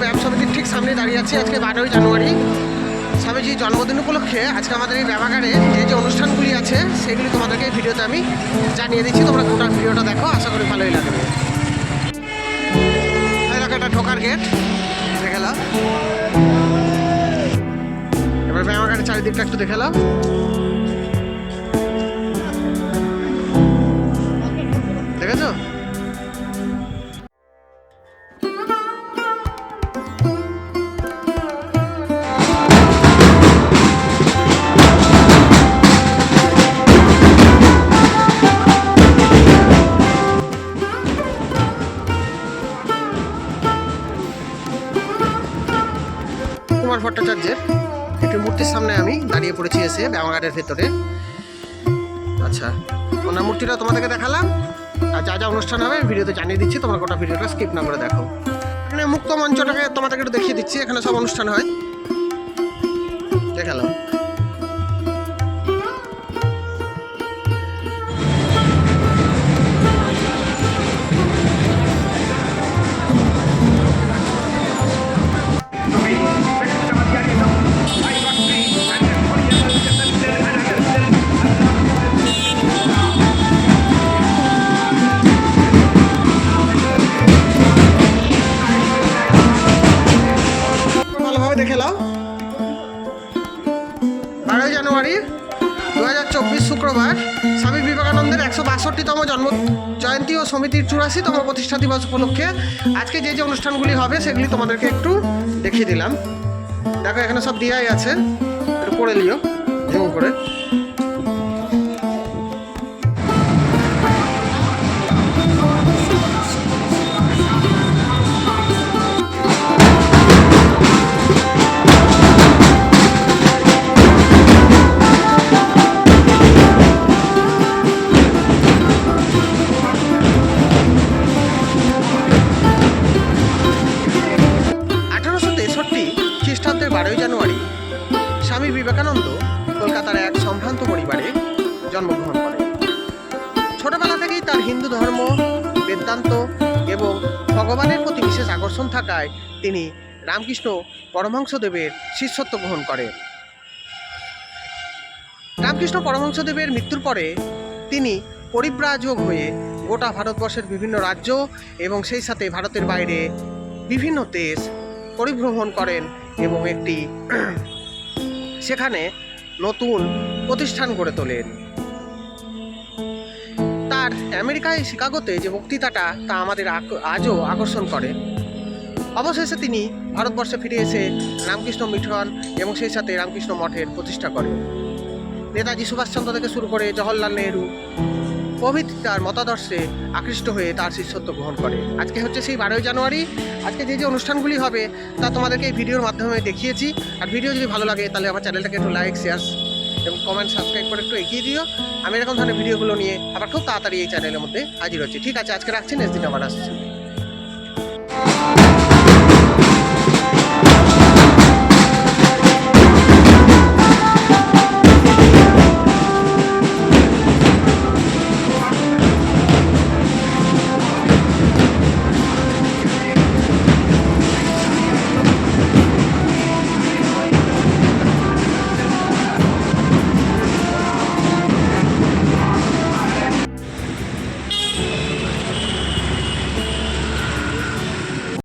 ব্যায়াম সমিতির ঠিক সামনে দাঁড়িয়ে আছি আজকে বারোই জানুয়ারি। স্বামীজির জন্মদিন উপলক্ষে আজকে আমাদের এই ব্যায়ামাগারে যে যে অনুষ্ঠানগুলি আছে, সেগুলি তোমাদেরকে ভিডিওতে আমি জানিয়ে দিচ্ছি। তোমরা গোটা ভিডিওটা দেখো, আশা করি ভালোই লাগবে। দেখো একটা ঢোকার গেট, দেখে এবার ব্যায়ামাগারের চারিদিকটা একটু দেখে কুমার ভট্টাচার্যের। একটি মূর্তির সামনে আমি দাঁড়িয়ে পড়েছি এসে ব্যায়ামাগারের ভেতরে। আচ্ছা ওনার মূর্তিটা তোমাদেরকে দেখালাম। আর যা যা অনুষ্ঠান হবে ভিডিওতে জানিয়ে দিচ্ছি। তোমার গোটা ভিডিওটা স্কিপ না করে দেখো। এখানে মুক্ত মঞ্চটাকে তোমাদেরকে একটু দেখিয়ে দিচ্ছি, এখানে সব অনুষ্ঠান হয়। দেখালাম। দেখে নাও বারোই জানুয়ারি দু হাজার চব্বিশ শুক্রবার, স্বামী বিবেকানন্দের একশো বাষট্টিতম জন্ম, জয়ন্তী ও সমিতির চুরাশিতম প্রতিষ্ঠা দিবস উপলক্ষে আজকে যে যে অনুষ্ঠানগুলি হবে, সেগুলি তোমাদেরকে একটু দেখিয়ে দিলাম। দেখো, এখানে সব দিয়াই আছে, একটু পড়ে নিও করে। খ্রিস্টাব্দের বারোই জানুয়ারি। স্বামী বিবেকানন্দ কলকাতার এক সম্ভ্রান্ত পরিবারে জন্মগ্রহণ করেন। ছোটবেলা থেকেই তার হিন্দু ধর্ম, বেদান্ত এবং ভগবানের প্রতি বিশেষ আকর্ষণ থাকায় তিনি রামকৃষ্ণ পরমহংসদেবের শিষ্যত্ব গ্রহণ করেন। রামকৃষ্ণ পরমহংসদেবের মৃত্যুর পরে তিনি পরিব্রাজক হয়ে গোটা ভারতবর্ষের বিভিন্ন রাজ্য এবং সেই সাথে ভারতের বাইরে বিভিন্ন দেশ পরিভ্রমণ করেন এবং একটি সেখানে নতুন প্রতিষ্ঠান গড়ে তোলেন। তার আমেরিকায় শিকাগোতে যে বক্তৃতাটা তা আমাদের আজও আকর্ষণ করে। অবশেষে তিনি ভারতবর্ষে ফিরে এসে রামকৃষ্ণ মিশন এবং সেই সাথে রামকৃষ্ণ মঠের প্রতিষ্ঠা করেন। নেতাজি সুভাষচন্দ্র থেকে শুরু করে জওহরলাল নেহরু প্রভৃতি তার মতাদর্শে আকৃষ্ট হয়ে তার শিষ্যত্ব গ্রহণ করে। আজকে হচ্ছে সেই বারোই জানুয়ারি। আজকে যে যে অনুষ্ঠানগুলি হবে, তা তোমাদেরকে এই ভিডিওর মাধ্যমে দেখিয়েছি। আর ভিডিও যদি ভালো লাগে, তাহলে আমার চ্যানেলটাকে একটু লাইক শেয়ার এবং কমেন্ট সাবস্ক্রাইব করে একটু এগিয়ে দিও। আমি এরকম ধরনের ভিডিওগুলো নিয়ে আবার খুব তাড়াতাড়ি এই চ্যানেলের মধ্যে হাজির হচ্ছি। ঠিক আছে, আজকে রাখছি নেক্সট দিন আবার আসছি।